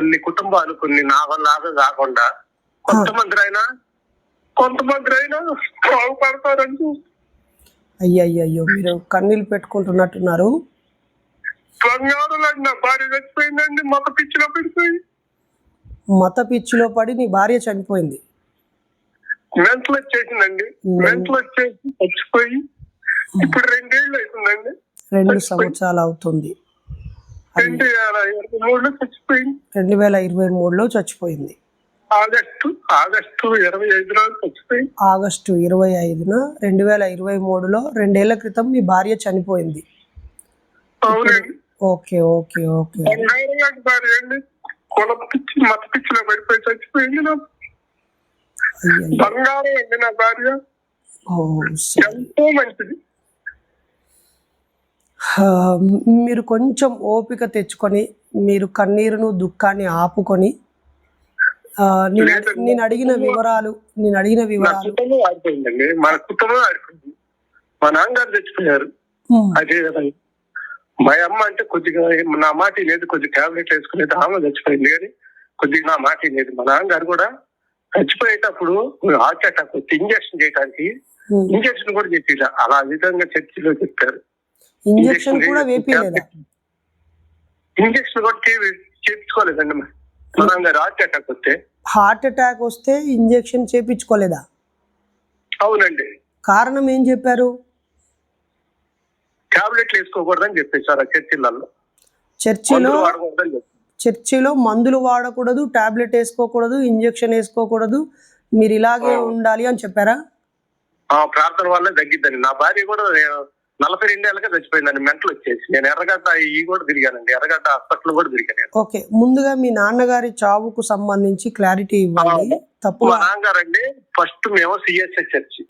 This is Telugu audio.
కొన్ని కుటుంబాలు కొన్ని నాగలాగా కాకుండా కొంతమంది అయినా కొంతమంది అయినా బాగుపడతారంటూ అయ్యయ్యో మీరు కన్నీళ్ళు పెట్టుకుంటున్నట్టున్నారు. బంగారులండి నా భార్య చచ్చిపోయిందండి మత పిచ్చిలో పడిపోయి. మత పిచ్చిలో పడి నీ భార్య చనిపోయింది. మెంటల్ వచ్చేసిందండి మెంటల్ వచ్చేసి చచ్చిపోయి ఇప్పుడు రెండేళ్ళు అవుతుందండి. రెండు సంవత్సరాలు అవుతుంది. రెండు వేల ఇరవై మూడులో చచ్చిపోయింది. ఆగస్టు ఆగస్టు ఇరవై ఐదులో చచ్చిపోయింది. ఆగస్టు ఇరవై ఐదున రెండు వేల ఇరవై మూడులో రెండేళ్ళ క్రితం మీ భార్య చనిపోయింది. Okay okay okay. బంగారం అండి. నా భార్య. ఎంతో మంచిది. మీరు కొంచెం ఓపిక తెచ్చుకొని మీరు కన్నీరును దుఃఖాన్ని ఆపుకొని నేను అడి- నేను అడిగిన వివరాలు నేను అడిగిన వివరాలు. మన కుటుంబం మా నాన్నగారు ఉమ్, అదే మా అమ్మ అంటే కొద్దిగా నా మాట లేదు కొద్దిగా టాబ్లెట్ వేసుకునేది ఆమె చచ్చిపోయింది కానీ కొద్దిగా నా మాట లేదు మా నాన్నగారు కూడా చచ్చిపోయేటప్పుడు హార్ట్ అటాక్ ఇంజక్షన్ చేయడానికి. ఇంజక్షన్ కూడా చెప్పిല്ല అలా విధంగా చర్చిలో చెప్పారు. ఇంజెక్షన్ కూడా వేపియలేదా? ఇంజక్షన్ కూడా చే- చేయించుకోలేదండి మా మా నాన్నగారు హార్ట్ అటాక్ వస్తే. హార్ట్ అటాక్ వస్తే ఇంజెక్షన్ చేపించుకోలేదా? అవునండి. కారణం ఏం చెప్పారు? టాబ్లెట్లు వేసుకోకూడదని చెప్పేశారు ఆ చర్చిలలో చర్చిలో చెప్పారు చర్చిలో మందులు వాడకూడదు టాబ్లెట్ వేసుకోకూడదు ఇంజెక్షన్ వేసుకోకూడదు. మీరు ఇలాగే ఉండాలి అని చెప్పారా? ఆ ప్రార్థన వల్ల తగ్గిద్దండి. నా భార్య కూడా నలభై రెండేళ్ళకే చచ్చిపోయిందండి మెంటలు వచ్చేసి. నేను ఎర్రగడ్డ ఈ కూడా తిరిగానండి ఎర్రగడ్డ హాస్పిటల్ కూడా తిరిగాను. ఓకే ముందుగా మీ నాన్నగారి చావుకు సంబంధించి క్లారిటీ ఇవ్వండి. మా తప్పుగా నాన్నగారండి ఫస్ట్ మేము సిఎస్ఎస్ చర్చి.